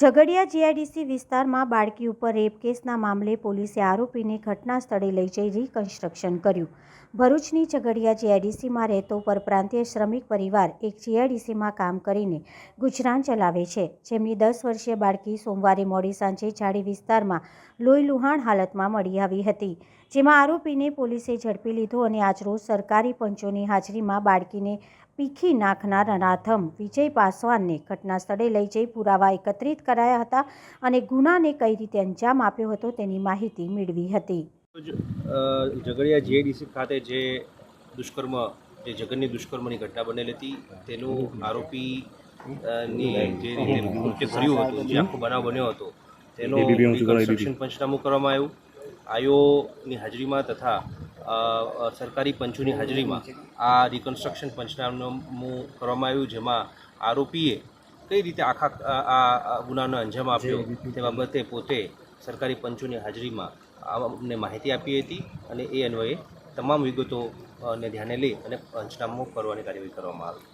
Jhagadia GIDC વિસ્તારમાં બાળકી ઉપર રેપ કેસના મામલે પોલીસે આરોપીને ઘટના સ્થળે લઈ જઈ રિકન્સ્ટ્રક્શન કર્યું. ભરૂચની ઝઘડિયા જીઆઈડીસીમાં રહેતો પરપ્રાંતીય શ્રમિક પરિવાર એક જીઆઈડીસીમાં કામ કરીને ગુજરાન ચલાવે છે. જેમની દસ વર્ષીય બાળકી સોમવારે મોડી સાંજે ઝાડી વિસ્તારમાં લોહી લુહાણ હાલતમાં મળી આવી હતી. જેમાં આરોપીને પોલીસે ઝડપી લીધો અને આજરોજ સરકારી પંચોની હાજરીમાં બાળકીને પીખી નાખનાર અનાથમ વિજય પાસવાનને ઘટના સ્થળે લઈ જઈ પુરાવા એકત્રિત કરાયા હતા અને ગુનાને કઈ રીતે અંજામ આપ્યો હતો તેની માહિતી મેળવી હતી. ઝઘડિયા જીઆઈડીસી ખાતે જે દુષ્કર્મ જે જગનની દુષ્કર્મની ઘટના બનેલી હતી તેનું આરોપી ની જે રીતે કૃત્ય કર્યું હતું જે આખો બનાવ બન્યો હતો તેનો રિકન્સ્ટ્રક્શન પંચનામું કરવામાં આવ્યું. આયોની હાજરીમાં તથા સરકારી પંચોની હાજરીમાં આ રિકન્સ્ટ્રક્શન પંચનામું કરવામાં આવ્યું જેમાં આરોપીએ કઈ રીતે આખા આ- ગુનાનો અંજામ આપ્યો તે બાબતે પોતે સરકારી પંચોની હાજરીમાં અમને માહિતી આપી હતી અને એ અન્વયે તમામ વિગતોને ધ્યાને લઈ અને પંચનામું કરવાની કાર્યવાહી કરવામાં આવી.